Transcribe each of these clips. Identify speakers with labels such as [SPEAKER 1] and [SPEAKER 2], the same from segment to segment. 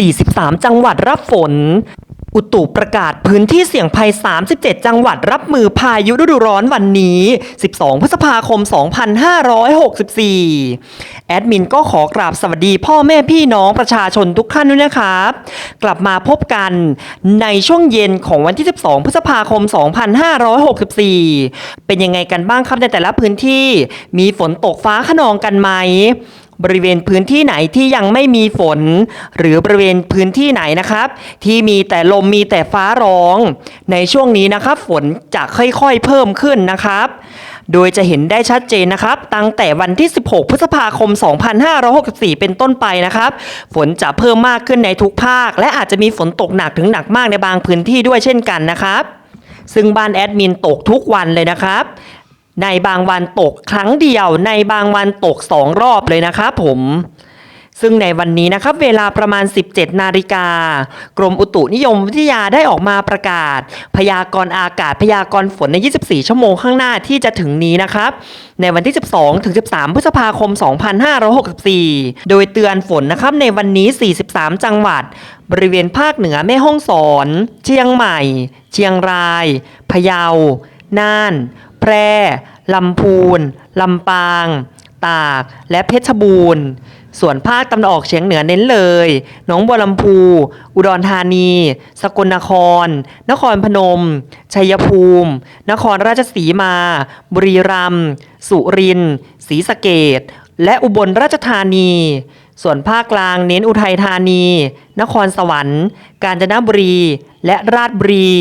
[SPEAKER 1] 43 จังหวัดรับฝน อุตุประกาศพื้นที่เสี่ยงภัย 37 จังหวัดรับมือพายุฤดูร้อนวันนี้ 12 พฤษภาคม 2564 แอดมินก็ขอกราบสวัสดีพ่อแม่พี่น้องประชาชนทุกท่านด้วยนะครับ กลับมาพบกันในช่วงเย็นของวันที่ 12 พฤษภาคม 2564 เป็นยังไงกันบ้างครับในแต่ละพื้นที่ มีฝนตกฟ้าขนองกันไหม บริเวณพื้นที่ไหนที่ยังไม่มีฝน หรือบริเวณพื้นที่ไหนนะครับ ที่มีแต่ลมมีแต่ฟ้าร้อง ในช่วงนี้นะครับ ฝนจะค่อยๆเพิ่มขึ้นนะครับ โดยจะเห็นได้ชัดเจนนะครับ ตั้งแต่วันที่ 16 พฤษภาคม 2564 เป็นต้นไปนะครับ ฝนจะเพิ่มมากขึ้นในทุกภาค และอาจจะมีฝนตกหนักถึงหนักมากในบางพื้นที่ด้วยเช่นกันนะครับ ซึ่งบ้านแอดมินตกทุกวันเลยนะครับ ในบางวันตกครั้งเดียว ในบางวันตกสองรอบเลยนะครับผม ซึ่งในวันนี้นะครับเวลาประมาณ 17 นาฬิกา กรมอุตุนิยมวิทยาได้ออกมาประกาศ พยากรณ์อากาศพยากรณ์ฝนใน 24 ชั่วโมงข้างหน้าที่จะถึงนี้นะครับ ในวันที่ 12 ถึง 13 พฤษภาคม 2564 โดยเตือนฝนนะครับในวันนี้ 43 จังหวัด บริเวณภาคเหนือแม่ฮ่องสอน เชียงใหม่ เชียงราย พะเยา น่าน แพร่ลำพูนลำปาง ตาก และเพชรบูรณ์ ส่วนภาคตะวันออกเฉียงเหนือเน้นเลยหนองบัวลำพู อุดรธานี สกลนคร นครพนม ชัยภูมิ นครราชสีมา บุรีรัมย์ สุรินทร์ ศรีสะเกดและอุบลราชธานี ส่วนภาคกลางเน้นอุทัยธานี นครสวรรค์ กาญจนบุรี และราชบุรี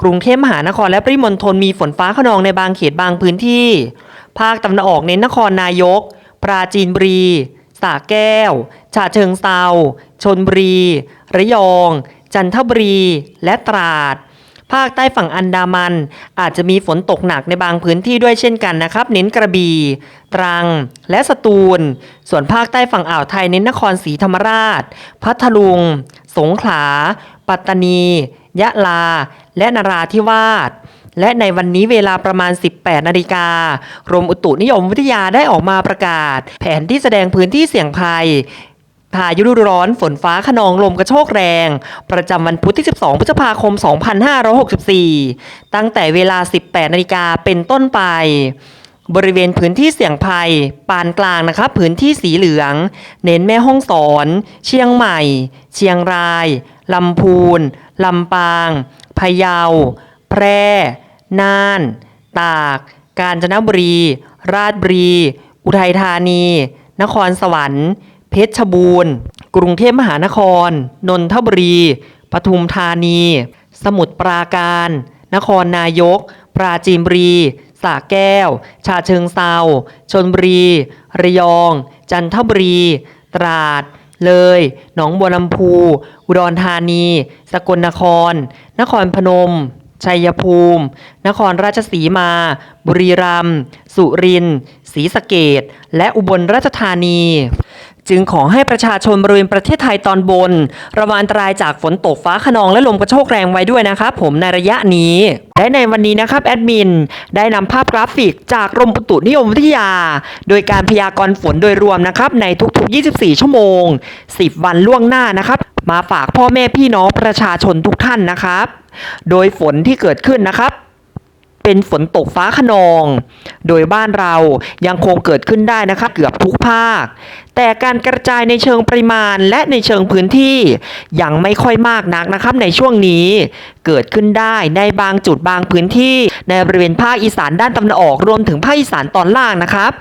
[SPEAKER 1] กรุงเทพมหานครและปริมณฑลมีฝนฟ้าขนองในบางเขตบางพื้นที่ ภาคตะวันออกเน้นนครนายก ปราจีนบุรีสระแก้ว ฉะเชิงเซาชนบุรี ระยอง จันทบุรี และตราด ภาคใต้ฝั่งอันดามัน อาจจะมีฝนตกหนักในบางพื้นที่ด้วยเช่นกันนะครับ เน้นกระบี่ตรัง และสตูล ส่วนภาคใต้ฝั่งอ่าวไทยเน้นนครศรีธรรมราช พัทลุง สงขลา ปัตตานี ยะลา และนราธิวาสและในวันนี้เวลาประมาณ 18 นาฬิกากรมอุตุนิยมวิทยาได้ออกมาประกาศ แผนที่แสดงพื้นที่เสี่ยงภัย พายุฤดูร้อนฝนฟ้าขนองลมกระโชกแรง ประจำวันพุธที่ 12 พฤษภาคม 2564 ตั้งแต่เวลา 18 นาฬิกาเป็นต้นไป บริเวณพื้นที่เสี่ยงภัย ปานกลางนะครับพื้นที่สีเหลือง เน้นแม่ห้องสอน เชียงใหม่ เชียงรายลำพูนลำปางพะเยา แพร่ น่าน ตาก กาญจนบุรี ราชบุรี อุทัยธานี นครสวรรค์ เพชรบูรณ์ กรุงเทพมหานคร นนทบุรี ปทุมธานี สมุทรปราการ นครนายก ปราจีนบุรีสระแก้ว ชาเชิงเซาชนบุรี ระยอง จันทบุรี ตราด เลย หนองบัวลำพู อุดรธานี สกลนคร นครพนม ชัยภูมิ นครราชสีมา บุรีรัมย์ สุรินทร์ ศรีสะเกดและอุบลราชธานี จึงขอให้ประชาชนบริเวณประเทศไทยตอนบน ระวังอันตรายจากฝนตกฟ้าขนองและลมกระโชกแรงไว้ด้วยนะครับผมในระยะนี้และในวันนี้นะครับแอดมินได้นำภาพกราฟิกจากกรมอุตุนิยมวิทยา โดยการพยากรณ์ฝนโดยรวมนะครับในทุกๆ 24 ชั่วโมง 10 วันล่วงหน้านะครับ มาฝากพ่อแม่พี่น้องประชาชนทุกท่านนะครับ โดยฝนที่เกิดขึ้นนะครับเป็นฝนตกฟ้าขนอง โดยบ้านเรายังคงเกิดขึ้นได้นะครับ เกือบทุกภาค แต่การกระจายในเชิงปริมาณและในเชิงพื้นที่ ยังไม่ค่อยมากนักนะครับในช่วงนี้ เกิดขึ้นได้ในบางจุดบางพื้นที่ ในบริเวณภาคอีสานด้านตะวันออกรวมถึงภาคอีสานตอนล่างนะครับ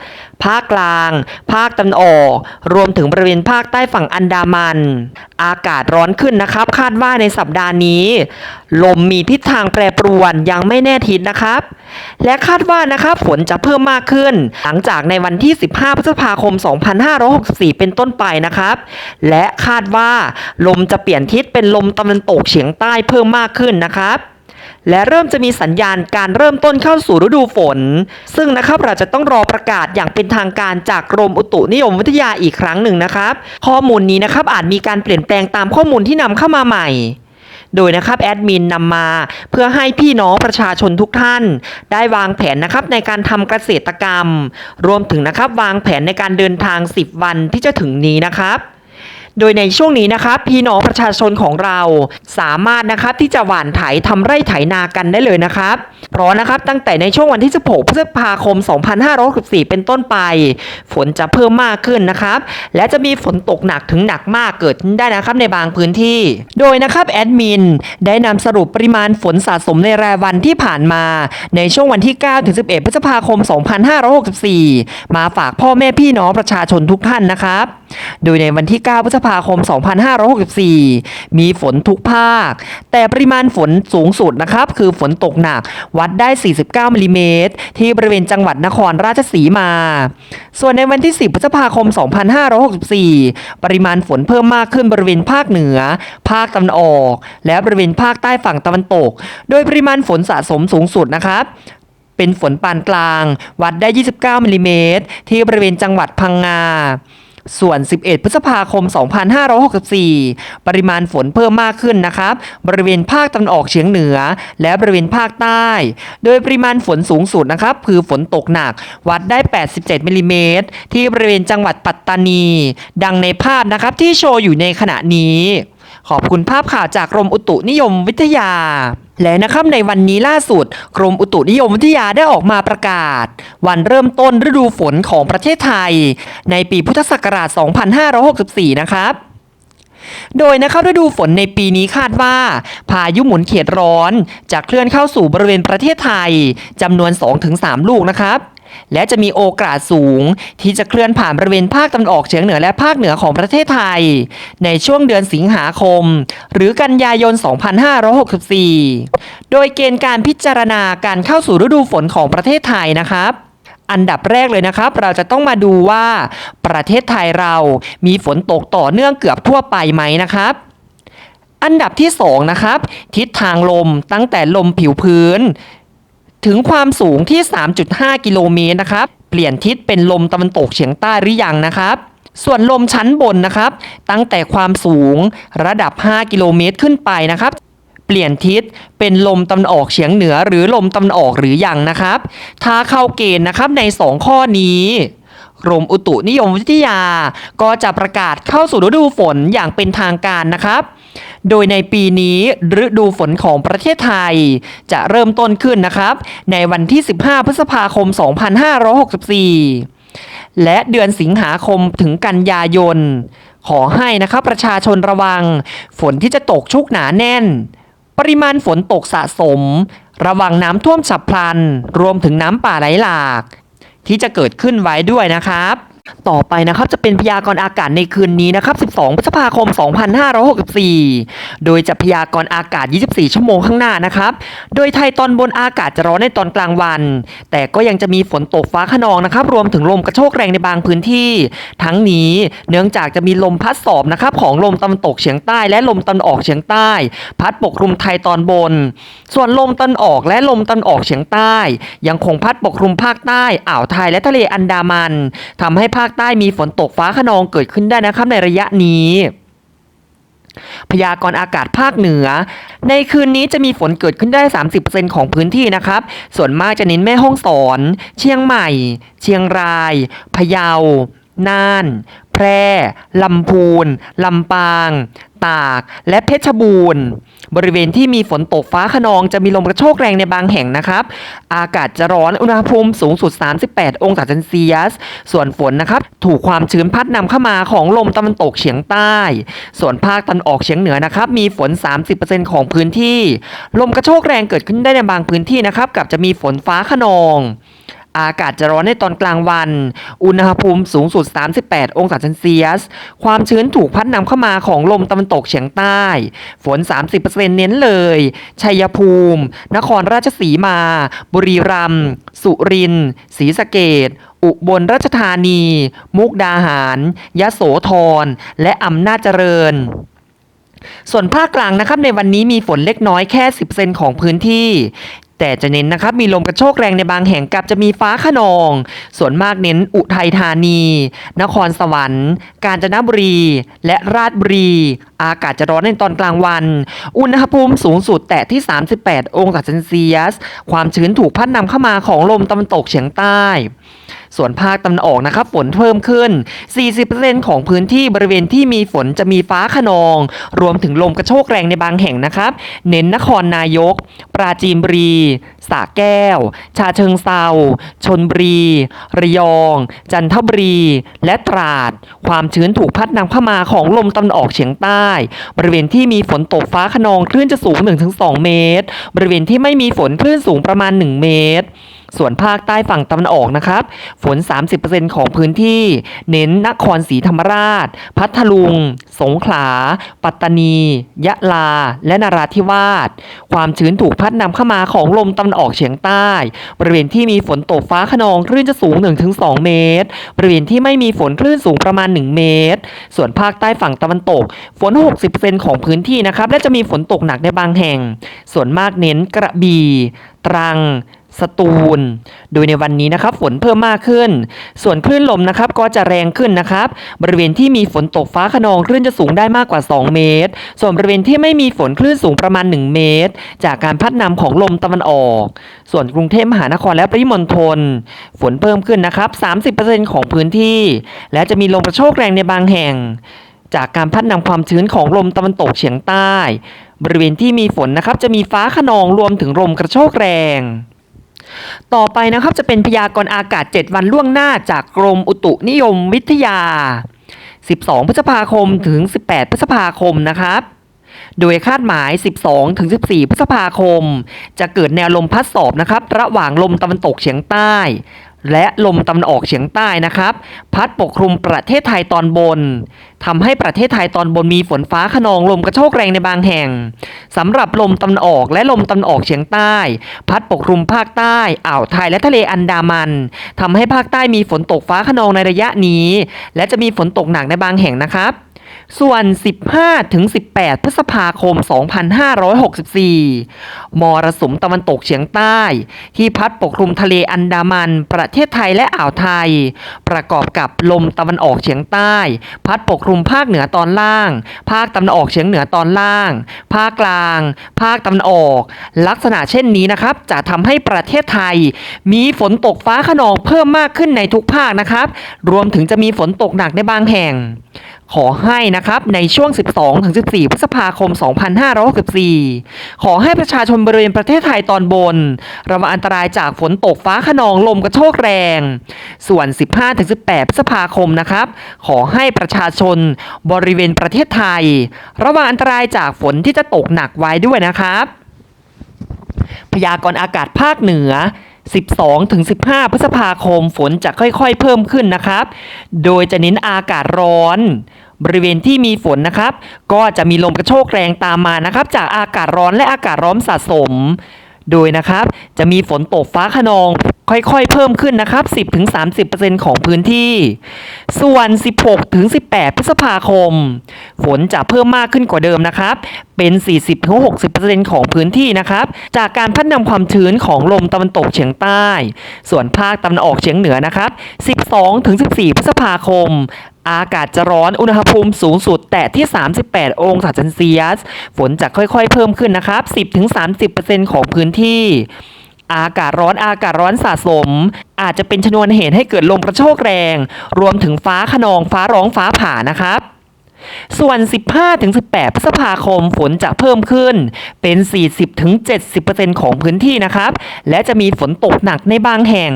[SPEAKER 1] ภาคกลาง ภาคตะวันออก รวมถึงบริเวณภาคใต้ฝั่งอันดามัน อากาศร้อนขึ้นนะครับ คาดว่าในสัปดาห์นี้ ลมมีทิศทางแปรปรวนยังไม่แน่ทิศนะครับ และคาดว่านะครับฝนจะเพิ่มมากขึ้น หลังจากในวันที่ 15 พฤษภาคม2564เป็นต้นไปนะครับ และคาดว่าลมจะเปลี่ยนทิศเป็นลมตะวันตกเฉียงใต้เพิ่มมากขึ้นนะครับและเริ่มจะมีสัญญาณการเริ่มต้นเข้าสู่ฤดูฝน ซึ่งนะครับเราจะต้องรอประกาศอย่างเป็นทางการจากกรมอุตุนิยมวิทยาอีกครั้งหนึ่งนะครับ ข้อมูลนี้นะครับอาจมีการเปลี่ยนแปลงตามข้อมูลที่นำเข้ามาใหม่ โดยนะครับแอดมินนำมาเพื่อให้พี่น้องประชาชนทุกท่าน ได้วางแผนนะครับในการทำเกษตรกรรม รวมถึงนะครับวางแผนในการเดินทาง 10 วันที่จะถึงนี้นะครับ โดยในช่วงนี้นะครับพี่น้องประชาชนของเรา สามารถนะครับที่จะหว่านไถทำไร่ไถนากันได้เลยนะครับ เพราะนะครับตั้งแต่ในช่วงวันที่ 16 พฤษภาคม 2564 เป็นต้นไป ฝนจะเพิ่มมากขึ้นนะครับ และจะมีฝนตกหนักถึงหนักมากเกิดขึ้นได้นะครับในบางพื้นที่ โดยนะครับแอดมินได้นำสรุปปริมาณฝนสะสมในรายวันที่ผ่านมา ในช่วงวันที่ 9 ถึง 11 พฤษภาคม 2564 มาฝากพ่อแม่พี่น้องประชาชนทุกท่านนะครับ โดยในวันที่ 9 พฤษภาคม 2564 มีฝนทุกภาค แต่ปริมาณฝนสูงสุดนะครับ คือฝนตกหนักวัดได้ 49มิลลิเมตรที่บริเวณจังหวัดนครราชสีมา ส่วนในวันที่ 10 พฤษภาคม 2564 ปริมาณฝนเพิ่มมากขึ้นบริเวณภาคเหนือ ภาคตะวันออก และบริเวณภาคใต้ฝั่งตะวันตก โดยปริมาณฝนสะสมสูงสุดนะครับเป็นฝนปานกลาง วัดได้ 29มิลลิเมตรที่บริเวณจังหวัดพังงา ส่วน 11 พฤษภาคม 2564 ปริมาณฝนเพิ่มมากขึ้นนะครับ บริเวณภาคตะวันออกเฉียงเหนือ และบริเวณภาคใต้ โดยปริมาณฝนสูงสุดนะครับ คือฝนตกหนัก วัดได้ 87 มิลลิเมตร ที่บริเวณจังหวัดปัตตานี ดังในภาพนะครับที่โชว์อยู่ในขณะนี้ ขอบคุณภาพข่าวจากกรมอุตุนิยมวิทยา และนะครับในวันนี้ล่าสุด กรมอุตุนิยมวิทยาได้ออกมาประกาศ วันเริ่มต้นฤดูฝนของประเทศไทย ในปีพุทธศักราช 2564 นะครับโดยนะครับฤดูฝนในปีนี้คาดว่า พายุหมุนเขตร้อน จะเคลื่อนเข้าสู่บริเวณประเทศไทยจำนวน 2-3 ลูกนะครับ และจะมีโอกาสสูง ที่จะเคลื่อนผ่านบริเวณภาคตะวันออกเฉียงเหนือและภาคเหนือของประเทศไทย ในช่วงเดือนสิงหาคม หรือกันยายน 2564 โดยเกณฑ์การพิจารณาการเข้าสู่ฤดูฝนของประเทศไทยนะครับอันดับแรกเลยนะครับ เราจะต้องมาดูว่าประเทศไทยเรามีฝนตกต่อเนื่องเกือบทั่วไปไหมนะครับ อันดับที่สองนะครับ ทิศทางลมตั้งแต่ลมผิวพื้น ถึงความสูงที่ 3.5 กิโลเมตรนะครับ เปลี่ยนทิศเป็นลมตะวันตกเฉียงใต้หรือยังนะครับ ส่วนลมชั้นบนนะครับ ตั้งแต่ความสูงระดับ 5 กิโลเมตรขึ้นไปนะครับ เปลี่ยนทิศเป็นลมตะวันออกเฉียงเหนือหรือลมตะวันออกหรือยังนะครับ ถ้าเข้าเกณฑ์นะครับใน 2 ข้อนี้กรมอุตุนิยมวิทยา ก็จะประกาศเข้าสู่ฤดูฝนอย่างเป็นทางการนะครับ โดยในปีนี้ฤดูฝนของประเทศไทย จะเริ่มต้นขึ้นนะครับ ในวันที่ 15 พฤษภาคม 2564 และเดือนสิงหาคมถึงกันยายน ขอให้นะครับประชาชนระวัง ฝนที่จะตกชุกหนาแน่น ปริมาณฝนตกสะสม ระวังน้ำท่วมฉับพลัน รวมถึงน้ำป่าไหลหลาก ที่จะเกิดขึ้นไว้ด้วยนะครับ ต่อไปนะครับจะเป็นพยากรณ์อากาศในคืนนี้นะครับ 12 พฤษภาคม 2564 โดยจะพยากรณ์อากาศ 24 ชั่วโมงข้างหน้านะครับ โดยไทยตอนบนอากาศจะร้อนในตอนกลางวัน แต่ก็ยังจะมีฝนตกฟ้าขนองนะครับ รวมถึงลมกระโชกแรงในบางพื้นที่ ทั้งนี้เนื่องจากจะมีลมพัดสอบนะครับของลมตะวันตกเฉียงใต้และลมตะวันออกเฉียงใต้ พัดปกคลุมไทยตอนบน ส่วนลมตะวันออกและลมตะวันออกเฉียงใต้ ยังคงพัดปกคลุมภาคใต้อ่าวไทยและทะเลอันดามันทำให้าคใต้มีฝนตกฟ้าขนองเกิดขึ้นได้นะครับในระยะนี้พยากรณ์อากาศภาคเหนือ ในคืนนี้จะมีฝนเกิดขึ้นได้ 30%ของพื้นที่นะครับ ส่วนมากจะเน้นแม่ห้องสอน เชียงใหม่ เชียงราย พะเยา น่าน พร่ลำพูนลำปาง ตาก และเพชรบูรณ์ บริเวณที่มีฝนตกฟ้าขนองจะมีลมกระโชกแรงในบางแห่งนะครับ อากาศจะร้อนอุณหภูมิสูงสุด 38 องศาเซนเซียส ส่วนฝนนะครับ ถูกความชื้นพัดนำเข้ามาของลมตะวันตกเฉียงใต้ ส่วนภาคตะวันออกเฉียงเหนือนะครับ มีฝน 30%ของพื้นที่ ลมกระโชกแรงเกิดขึ้นได้ในบางพื้นที่นะครับ กับจะมีฝนฟ้าขนอง อากาศจะร้อนในตอนกลางวัน อุณหภูมิสูงสุด 38 องศาเซนเซียส ความชื้นถูกพัดนำเข้ามาของลมตะวันตกเฉียงใต้ ฝน 30%เน้นเลย ชัยภูมิ นครราชสีมา บุรีรัมย์ สุรินทร์ ศรีสะเกดอุบลราชธานี มุกดาหาร ยะโสธร และอำนาจเจริญส่วนภาคกลางนะครับในวันนี้มีฝนเล็กน้อยแค่ 10%ของพื้นที่ แต่จะเน้นนะครับมีลมกระโชกแรงในบางแห่งกับจะมีฟ้าขนอง ส่วนมากเน้นอุทัยธานี นครสวรรค์ กาญจนบุรี และราชบุรี อากาศจะร้อนในตอนกลางวัน อุณหภูมิสูงสุดแตะที่ 38 องศาเซนเซียส ความชื้นถูกพัดนำเข้ามาของลมตะวันตกเฉียงใต้ ส่วนภาคตะวันออกนะครับฝนเพิ่มขึ้น 40%ของพื้นที่บริเวณที่มีฝนจะมีฟ้าขนอง รวมถึงลมกระโชกแรงในบางแห่งนะครับ เน้นนครนายก ปราจีนบุรีสระแก้ว ชาเชิงเซาชนบุรี ระยอง จันทบุรี และตราด ความชื้นถูกพัดนำเข้ามาของลมตะวันออกเฉียงใต้ บริเวณที่มีฝนตกฟ้าขนองคลื่นจะสูง 1-2 เมตร บริเวณที่ไม่มีฝนคลื่นสูงประมาณ 1 เมตร ส่วนภาคใต้ฝั่งตะวันออกนะครับ ฝน 30%ของพื้นที่ เน้นนครศรีธรรมราช พัทลุง สงขลา ปัตตานี ยะลา และนราธิวาส ความชื้นถูกพัดนำเข้ามาของลมตะวันออกเฉียงใต้ บริเวณที่มีฝนตกฟ้าขนองคลื่นจะสูง 1-2 เมตร บริเวณที่ไม่มีฝนคลื่นสูงประมาณ 1 เมตร ส่วนภาคใต้ฝั่งตะวันตก ฝน 60%ของพื้นที่นะครับ และจะมีฝนตกหนักในบางแห่ง ส่วนมากเน้นกระบี่ ตรัง สตูล โดยในวันนี้นะครับฝนเพิ่มมากขึ้น ส่วนคลื่นลมนะครับก็จะแรงขึ้นนะครับ บริเวณที่มีฝนตกฟ้าขนองคลื่นจะสูงได้มากกว่า 2 เมตร ส่วนบริเวณที่ไม่มีฝนคลื่นสูงประมาณ 1 เมตร จากการพัดนำของลมตะวันออก ส่วนกรุงเทพมหานครและปริมณฑลฝนเพิ่มขึ้นนะครับ 30%ของพื้นที่ และจะมีลมกระโชกแรงในบางแห่ง จากการพัดนำความชื้นของลมตะวันตกเฉียงใต้ บริเวณที่มีฝนนะครับจะมีฟ้าขนองรวมถึงลมกระโชกแรง ต่อไปนะครับจะเป็นพยากรณ์อากาศ 7 วันล่วงหน้าจากกรมอุตุนิยมวิทยา 12 พฤษภาคมถึง 18 พฤษภาคมนะครับ โดยคาดหมาย 12 ถึง 14 พฤษภาคม จะเกิดแนวลมพัดสอบนะครับ ระหว่างลมตะวันตกเฉียงใต้ และลมตะวันออกเฉียงใต้นะครับ พัดปกคลุมประเทศไทยตอนบนทำให้ประเทศไทยตอนบนมีฝนฟ้าขนองลมกระโชกแรงในบางแห่งสำหรับลมตะวันออกและลมตะวันออกเฉียงใต้ พัดปกคลุมภาคใต้อ่าวไทยและทะเลอันดามันทำให้ภาคใต้มีฝนตกฟ้าขนองในระยะนี้ และจะมีฝนตกหนักในบางแห่งนะครับ ส่วน 15ถึง18 พฤษภาคม 2564 มรสุมตะวันตกเฉียงใต้ ที่พัดปกคลุมทะเลอันดามัน ประเทศไทยและอ่าวไทย ประกอบกับลมตะวันออกเฉียงใต้ พัดปกคลุมภาคเหนือตอนล่าง ภาคตะวันออกเฉียงเหนือตอนล่าง ภาคกลาง ภาคตะวันออก ลักษณะเช่นนี้นะครับ จะทำให้ประเทศไทย มีฝนตกฟ้าขนองเพิ่มมากขึ้นในทุกภาคนะครับ รวมถึงจะมีฝนตกหนักในบางแห่ง ขอให้นะครับในช่วง 12 ถึง 14 พฤษภาคม 2564 ขอให้ประชาชนบริเวณประเทศไทยตอนบน ระวังอันตรายจากฝนตกฟ้าขนองลมกระโชกแรง ส่วน 15 ถึง 18 พฤษภาคมนะครับ ขอให้ประชาชนบริเวณประเทศไทย ระวังอันตรายจากฝนที่จะตกหนักไว้ด้วยนะครับ พยากรณ์อากาศภาคเหนือ 12 ถึง 15 พฤษภาคมฝนจะค่อยๆ เพิ่มขึ้นนะครับ โดยจะเน้นอากาศร้อน บริเวณที่มีฝนนะครับ ก็จะมีลมกระโชกแรงตามมานะครับ จากอากาศร้อนและอากาศร้อนสะสม โดยนะครับจะมีฝนตกฟ้าขนอง ค่อยๆ เพิ่มขึ้นนะครับ 10-30%ของพื้นที่ ส่วน 16-18 พฤษภาคม ฝนจะเพิ่มมากขึ้นกว่าเดิมนะครับ เป็น 40-60%ของพื้นที่นะครับ จากการพัดนำความชื้นของลมตะวันตกเฉียงใต้ ส่วนภาคตะวันออกเฉียงเหนือนะครับ 12-14 พฤษภาคมอากาศจะร้อน อุณหภูมิสูงสุด แตะที่ 38 องศาเซนเซียส ฝนจะค่อยๆ เพิ่มขึ้นนะครับ 10-30%ของพื้นที่ อากาศร้อนอากาศร้อนสะสม อาจจะเป็นชนวนเหตุให้เกิดลมกระโชกแรง รวมถึงฟ้าขนองฟ้าร้องฟ้าผ่านะครับส่วน 15-18 พฤษภาคมฝนจะเพิ่มขึ้น เป็น 40-70%ของพื้นที่นะครับ และจะมีฝนตกหนักในบางแห่ง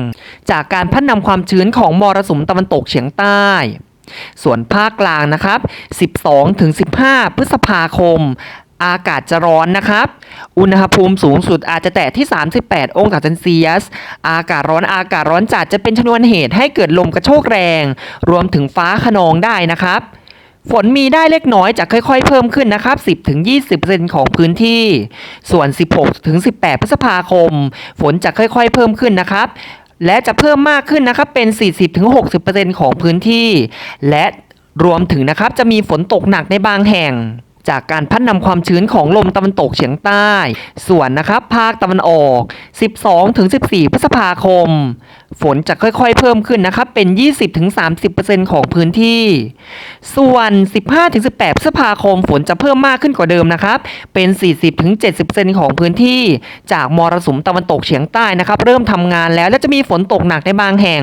[SPEAKER 1] จากการพัดนำความชื้นของมรสุมตะวันตกเฉียงใต้ ส่วนภาคกลางนะครับ 12-15 พฤษภาคม อากาศจะร้อนนะครับ อุณหภูมิสูงสุดอาจจะแตะที่ 38 องศาเซนเซียส อากาศร้อนอากาศร้อนจัดจะเป็นชนวนเหตุให้เกิดลมกระโชกแรง รวมถึงฟ้าขนองได้นะครับ ฝนมีได้เล็กน้อยจะค่อยๆ เพิ่มขึ้นนะครับ 10-20%ของพื้นที่ ส่วน 16-18 พฤษภาคม ฝนจะค่อยๆ เพิ่มขึ้นนะครับ และจะเพิ่มมากขึ้นนะครับ เป็น 40-60%ของพื้นที่ และรวมถึงนะครับจะมีฝนตกหนักในบางแห่ง จากการพัดนำความชื้นของลมตะวันตกเฉียงใต้ ส่วนนะครับภาคตะวันออก 12-14 พฤษภาคม ฝนจะค่อยๆเพิ่มขึ้นนะครับ เป็น 20-30%ของพื้นที่ ส่วน 15-18 พฤษภาคมฝนจะเพิ่มมากขึ้นกว่าเดิมนะครับ เป็น 40-70%ของพื้นที่ จากมรสุมตะวันตกเฉียงใต้นะครับ เริ่มทำงานแล้วและจะมีฝนตกหนักในบางแห่ง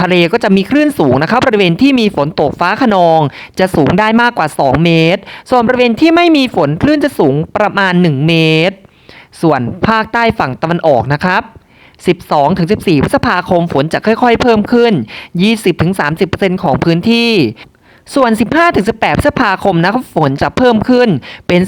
[SPEAKER 1] ทะเลก็จะมีคลื่นสูงนะครับบริเวณที่มีฝนตกฟ้าขนอง จะสูงได้มากกว่า 2 เมตร ส่วนบริเวณที่ไม่มีฝนคลื่นจะสูงประมาณ 1 เมตร ส่วนภาคใต้ฝั่งตะวันออกนะครับ12-14 พฤษภาคมฝนจะค่อยๆ เพิ่มขึ้น 20-30%ของพื้นที่ ส่วน 15-18พฤษภาคมนะครับฝนจะเพิ่มขึ้นเป็น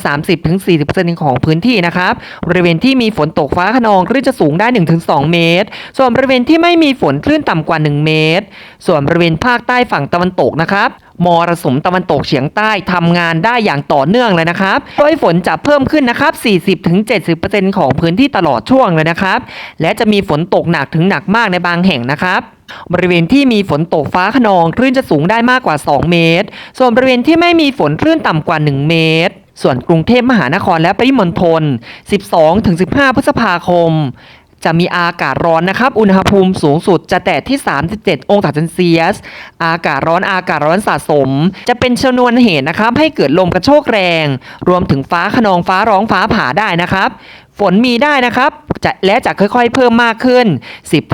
[SPEAKER 1] 30-40%ของพื้นที่นะครับบริเวณที่มีฝนตกฟ้าขนองคลื่นจะสูงได้ 1-2 เมตร ส่วนบริเวณที่ไม่มีฝนคลื่นต่ำกว่า 1 เมตร ส่วนบริเวณภาคใต้ฝั่งตะวันตกนะครับ มรสุมตะวันตกเฉียงใต้ทำงานได้อย่างต่อเนื่องเลยนะครับ โดยฝนจะเพิ่มขึ้นนะครับ 40-70%ของพื้นที่ตลอดช่วงเลยนะครับ และจะมีฝนตกหนักถึงหนักมากในบางแห่งนะครับบริเวณที่มีฝนตกฟ้าขนองคลื่นจะสูงได้มากกว่า 2 เมตร ส่วนบริเวณที่ไม่มีฝนคลื่นต่ำกว่า 1 เมตร ส่วนกรุงเทพมหานครและปริมณฑล 12-15 พฤษภาคม จะมีอากาศร้อนนะครับ อุณหภูมิสูงสุดจะแตะที่ 37 องศาเซนเซียส อากาศร้อนอากาศร้อนสะสม จะเป็นชนวนเหตุนะครับ ให้เกิดลมกระโชกแรง รวมถึงฟ้าขนองฟ้าร้องฟ้าผ่าได้นะครับ ฝนมีได้นะครับจะและจะค่อยๆ เพิ่มมากขึ้น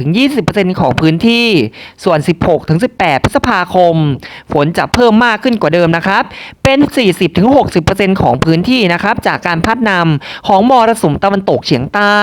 [SPEAKER 1] 10-20%ของพื้นที่ ส่วน 16-18 พฤษภาคม ฝนจะเพิ่มมากขึ้นกว่าเดิมนะครับ เป็น 40-60%ของพื้นที่นะครับ จากการพัดนำของมรสุมตะวันตกเฉียงใต้